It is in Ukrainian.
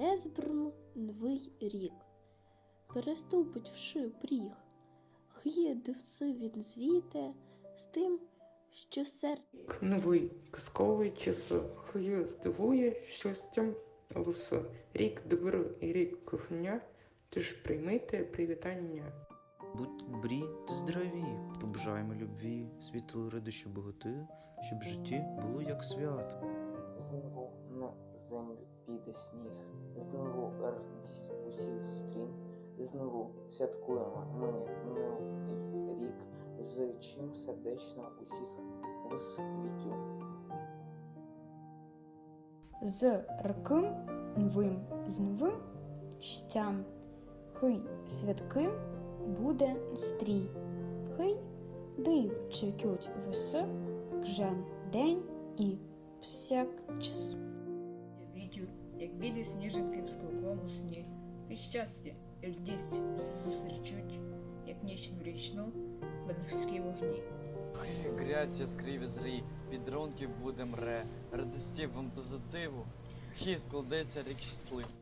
не збрм новий рік. Переступить вши пріг, хє дивси він звіте з тим, що серце Рік новий казковий час хай здивує щастям вас. Рік добро і рік кохання, тож приймите привітання. Будь добрі та здорові, побажаємо любві, світло радощі богати, щоб в житті було як свят. Знову на землю піде сніг, знову радість усіх зустрін, знову святкуємо ми новий рік, з чим сердечно усіх висвітю. з раким новим з новим щастям. Хай святким буде стрій. Хай див чекють веси, кжен день і всяк час. Як білі сніжинки в склокому сні, і щастя, і радість зустрічуть, як нічну річну бенгські вогні. Грять яскраві зрі, підрунків буде мре, радості вам позитиву, хі складеться рік щасливий.